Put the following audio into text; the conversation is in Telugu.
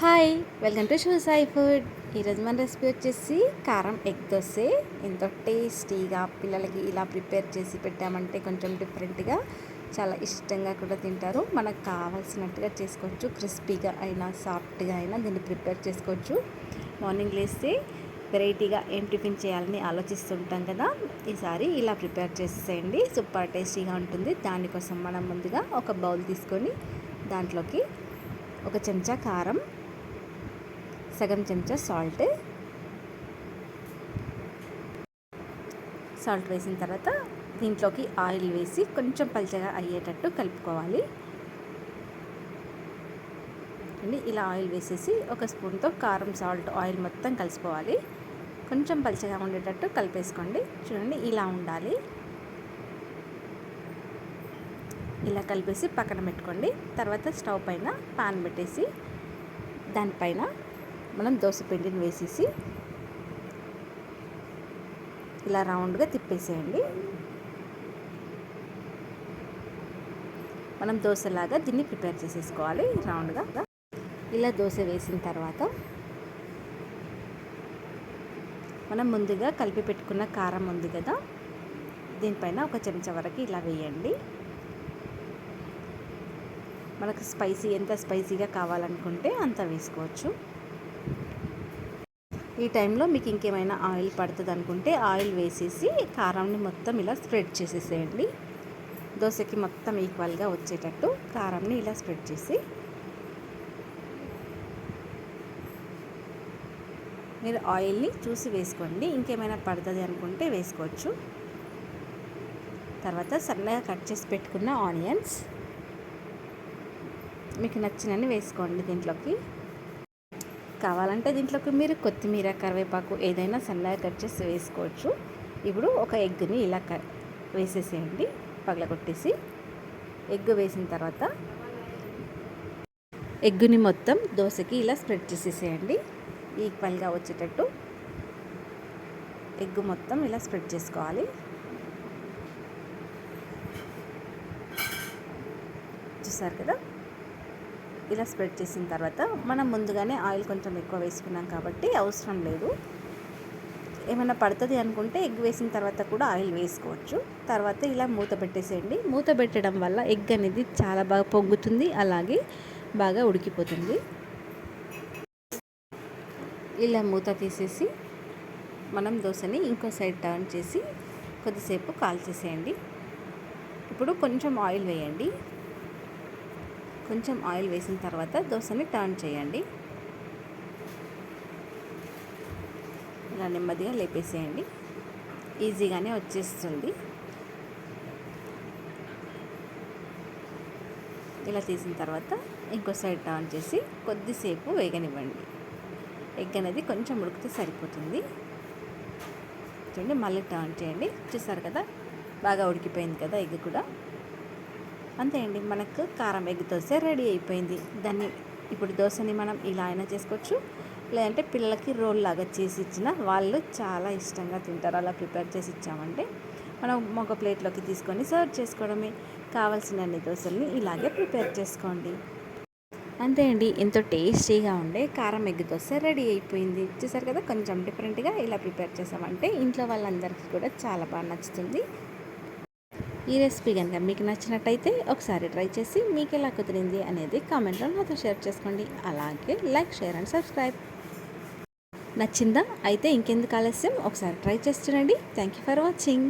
హాయ్ వెల్కమ్ టు షూ సాయి ఫుడ్. ఈరోజు మన రెసిపీ వచ్చేసి కారం ఎగ్ దోశ ఎంతో టేస్టీగా పిల్లలకి ఇలా ప్రిపేర్ చేసి పెట్టామంటే కొంచెం డిఫరెంట్గా చాలా ఇష్టంగా కూడా తింటారు. మనకు కావాల్సినట్టుగా చేసుకోవచ్చు. క్రిస్పీగా అయినా సాఫ్ట్గా అయినా దీన్ని ప్రిపేర్ చేసుకోవచ్చు. మార్నింగ్ లేస్తే వెరైటీగా ఏం టిఫిన్ చేయాలని ఆలోచిస్తుంటాం కదా. ఈసారి ఇలా ప్రిపేర్ చేసేయండి. సూపర్ టేస్టీగా ఉంటుంది. దానికోసం మనం ముందుగా ఒక బౌల్ తీసుకొని దాంట్లోకి ఒక చెంచా కారం సగం చెంచా సాల్ట్. సాల్ట్ వేసిన తర్వాత దీంట్లోకి ఆయిల్ వేసి కొంచెం పల్చగా అయ్యేటట్టు కలుపుకోవాలి. అండి ఇలా ఆయిల్ వేసేసి ఒక స్పూన్తో కారం సాల్ట్ ఆయిల్ మొత్తం కలుసుకోవాలి. కొంచెం పల్చగా ఉండేటట్టు కలిపేసుకోండి. చూడండి ఇలా ఉండాలి. ఇలా కలిపేసి పక్కన పెట్టుకోండి. తర్వాత స్టవ్ పైన పాన్ పెట్టేసి దానిపైన మనం దోశ పిండిని వేసేసి ఇలా రౌండ్గా తిప్పేసేయండి. మనం దోశలాగా దీన్ని ప్రిపేర్ చేసేసుకోవాలి రౌండ్గా. ఇలా దోశ వేసిన తర్వాత మనం ముందుగా కలిపి పెట్టుకున్న కారం ఉంది కదా దీనిపైన ఒక చెంచా వరకు ఇలా వేయండి. మనకు స్పైసీ ఎంత స్పైసీగా కావాలనుకుంటే అంత వేసుకోవచ్చు. ఈ టైంలో మీకు ఇంకేమైనా ఆయిల్ పడుతుంది అనుకుంటే ఆయిల్ వేసేసి కారాన్ని మొత్తం ఇలా స్ప్రెడ్ చేసేసేయండి. దోశకి మొత్తం ఈక్వల్గా వచ్చేటట్టు కారంని ఇలా స్ప్రెడ్ చేసి మీరు ఆయిల్ని చూసి వేసుకోండి. ఇంకేమైనా పడుతుంది అనుకుంటే వేసుకోవచ్చు. తర్వాత సన్నగా కట్ చేసి పెట్టుకున్న ఆనియన్స్ మీకు నచ్చినని వేసుకోండి దీంట్లోకి. కావాలంటే దీంట్లోకి మీరు కొత్తిమీర కరివేపాకు ఏదైనా సన్నగా కట్ చేసి వేసుకోవచ్చు. ఇప్పుడు ఒక ఎగ్ని ఇలా క వేసేసేయండి. పగలగొట్టేసి ఎగ్ వేసిన తర్వాత ఎగ్గుని మొత్తం దోశకి ఇలా స్ప్రెడ్ చేసేసేయండి. ఈక్వల్గా వచ్చేటట్టు ఎగ్ మొత్తం ఇలా స్ప్రెడ్ చేసుకోవాలి. చూసారు కదా? ఇలా స్ప్రెడ్ చేసిన తర్వాత మనం ముందుగానే ఆయిల్ కొంచెం ఎక్కువ వేసుకున్నాం కాబట్టి అవసరం లేదు. ఏమైనా పడుతుంది అనుకుంటే ఎగ్ వేసిన తర్వాత కూడా ఆయిల్ వేసుకోవచ్చు. తర్వాత ఇలా మూత పెట్టేసేయండి. మూత పెట్టడం వల్ల ఎగ్ అనేది చాలా బాగా పొంగుతుంది అలాగే బాగా ఉడికిపోతుంది. ఇలా మూత తీసేసి మనం దోశని ఇంకో సైడ్ టర్న్ చేసి కొద్దిసేపు కాల్చేసేయండి. ఇప్పుడు కొంచెం ఆయిల్ వేయండి. కొంచెం ఆయిల్ వేసిన తర్వాత దోశని టర్న్ చేయండి. ఇలా నెమ్మదిగా లేపేసేయండి. ఈజీగానే వచ్చేస్తుంది. ఇలా తీసిన తర్వాత ఇంకో సైడ్ టర్న్ చేసి కొద్దిసేపు వేగనివ్వండి. ఎగ్ అనేది కొంచెం ఉడికితే సరిపోతుంది. చూడండి మళ్ళీ టర్న్ చేయండి. చూసారు కదా బాగా ఉడికిపోయింది కదా ఎగ్ కూడా. అంతే అండి. మనకు కారం ఎగ్ దోశ రెడీ అయిపోయింది. దాన్ని ఇప్పుడు దోశని మనం ఇలా అయినా చేసుకోవచ్చు. లేదంటే పిల్లలకి రోల్ లాగా చేసి ఇచ్చిన వాళ్ళు చాలా ఇష్టంగా తింటారు. అలా ప్రిపేర్ చేసి ఇచ్చామంటే మనం ఒక ప్లేట్లోకి తీసుకొని సర్వ్ చేసుకోవడమే. కావాల్సిన అన్ని దోశల్ని ఇలాగే ప్రిపేర్ చేసుకోండి. అంతే అండి. ఎంతో టేస్టీగా ఉండే కారం ఎగ్ దోశ రెడీ అయిపోయింది. చూసారు కదా? కొంచెం డిఫరెంట్గా ఇలా ప్రిపేర్ చేసామంటే ఇంట్లో వాళ్ళందరికీ కూడా చాలా బాగా నచ్చుతుంది. ఈ రెసిపీ కనుక మీకు నచ్చినట్టయితే ఒకసారి ట్రై చేసి మీకు ఎలా కుదిరింది అనేది కామెంట్లో నాతో షేర్ చేసుకోండి. అలాగే లైక్ షేర్ అండ్ సబ్స్క్రైబ్. నచ్చిందా? అయితే ఇంకెందుకు ఆలస్యం? ఒకసారి ట్రై చేసి చూడండి. Thank you for watching.